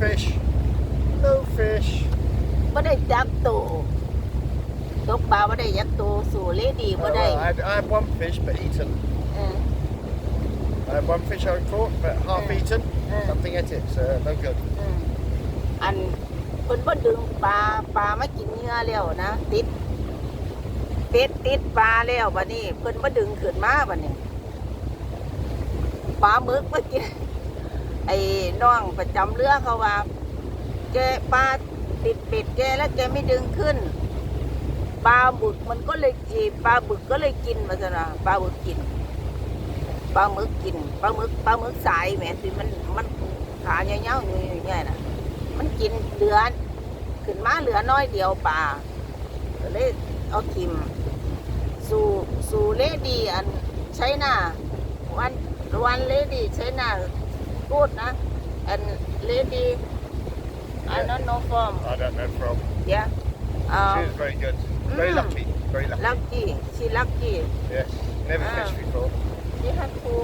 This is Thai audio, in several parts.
fish. No fish. บ่ได้จับตัวตกปลาบ่ได้ยักตัวสู่เลดีบ่ Oh, ได้ I, had, I had one fish, but eaten. เออ I had one fish I caught, but half Mm. eaten. Mm. Something at it, so no good. อืมอันเพิ่นบ่ดึงปลาปลามากินเหงื่อแล้วนะ ติดติดติดปลาแล้วบัดนี้เพิ่นบ่ดึงขึ้นมาบัดนี้ปลาหมึกมากิน ไอ้น้องประจำเรือเขาว่าแกปลาติดเป็ดแกแล้วแกไม่ดึงขึ้นปลาบึกมันก็เลยจีปลาบึกก็เลยกินมาซะนะปลาบึกกินปลาหมึกกินปลาหมึกปลาหมึกสายแหมที่มันมันขาเงี้ยวๆอยู่อย่างเงี้ยนะมันกินเหลือขึ้นมาเหลือน้อยเดียวปลาก็เลยเอาทิมสู่สู่เลดีอันใช้หน้าวันวันเลดีใช้หน้า พูดนะอันเลดี้อันนั้นโนฟอร์ม I don't know from. เดี๋ยวอ่า She was very good. Very Mm. lucky. Very lucky. ลักกี้ชีลักกี้ Yes. Never Ah. fished before. ที่ฮัทคู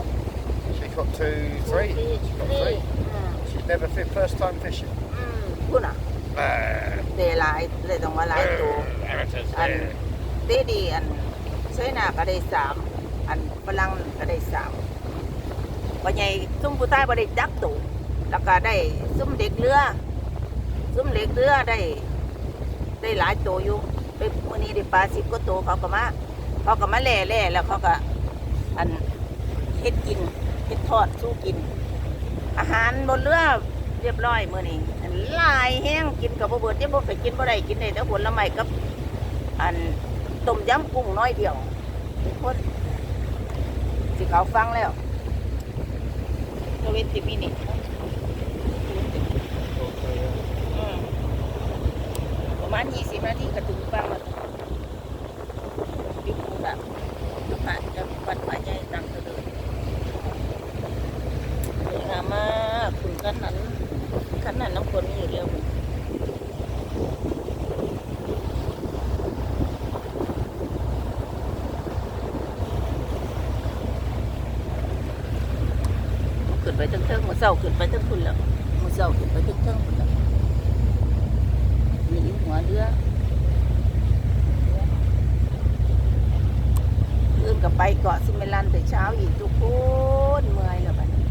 She caught two, three. She caught three. อืม She's never fit first time fishing. อืมพูดอะ Ah. เดหลายเลยต้องมาหลายตัว There it is. อัน there. เตดีอันใช้หน้าก็ได้สามอันฝรั่งก็ได้สาม วันใหญ่ซุ่มผู้ใต้บ่ได้จับตูแล้วก็ได้ซุ่มเด็กเรือซุ่มเด็กเรือได้ ได้หลายตัวอยู่ไปวันนี้ได้ปลาสิบก็ตัวเขาก็มาเขาก็มาแล่แล่แล้วเขาก็ อันเฮ็ดกินเฮ็ดทอดสู้กิน อาหารบนเรือเรียบร้อยมื้อนี้อันลายแห้งกินกับบ่เบิดเดี๋ยวบ่ไปกินบ่ได้กินได้แต่ผลไม้กับ อันต้มยำกุ้งน้อยเดียวทุกคนสิเขาฟังแล้ว ทเวนติมินิอืมประมาณยี่สิบนาทีก็ถึงฟังแล้วอยู่แบบผ่านจะปัดมาใหญ่ตังเถอะสวยงามมากคุณขันนั้นขันนั้นน้ำฝนอยู่ไปทั้ง เศร้าขึ้นไปทั้งคุณแล้วมือเศร้าขึ้นไปทั้งเทิงคุณแล้วมีหัวเรือเลื่อนกับไปเกาะซิเมลันแต่เช้าอีกทุกคนเมื่อยแล้วบัดนี้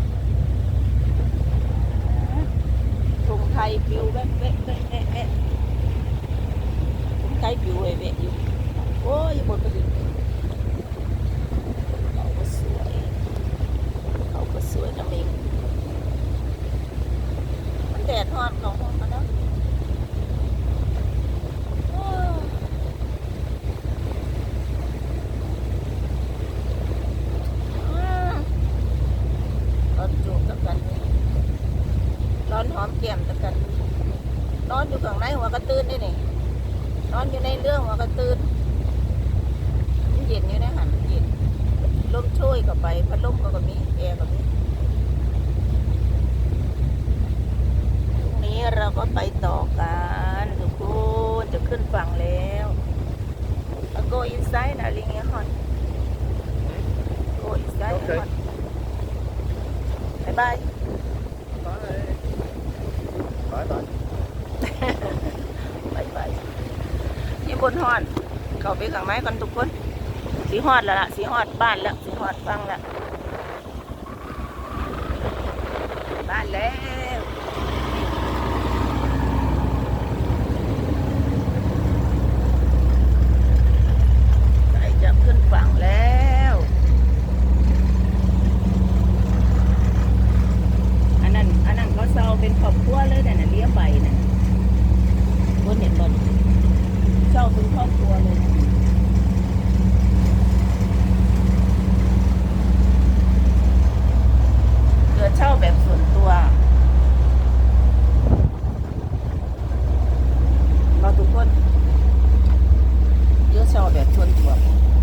ทงไทยปิวแวะแวะแวะแวะแวะทงไทยปิวแวะแวะอยู่โอ้ยบนกระดิ่งเขาก็สวย เขาก็สวยนะเองมันแดดฮอนของห้องกันเนาะโอ้อืมตอนจูบตะกันนี่นอนหอมแก้มตะกัน นอนอยู่ข้างในหัวกระตื้นนี่นี่นอนอยู่ในเรื่องหัวกระตื้นมันเย็นอยู่ในหันเย็นลมช่วยกับไปพัดลมก็ก็มีแอร์ก็มีพรุ่งนี้เราก็ไปต่อกันทุกคนจะขึ้นฝั่งแล้วเอา go inside นะลิงเงี้ยฮอน go inside โอเคฮอนบายบาย Bye. Bye bye. บาย ไปยยี่บนหอนเข้าไปข้างในกันทุกคน สีหอดแล้วล่ะสีหอดบ้านแล้วสีหอดฟังแล้วบ้านแล้ว ใกล้จะขึ้นฝั่งแล้ว อันนั้น อันนั้นเขาเซาเป็นครอบครัวเลยเนี่ยน่ะเลี้ยงใบน่ะบนเห็นบนเซาเป็นครอบครัวเลยนะเรือเช่าแบบส่วนตัวเราทุกคนเรือเช่าแบบส่วนตัว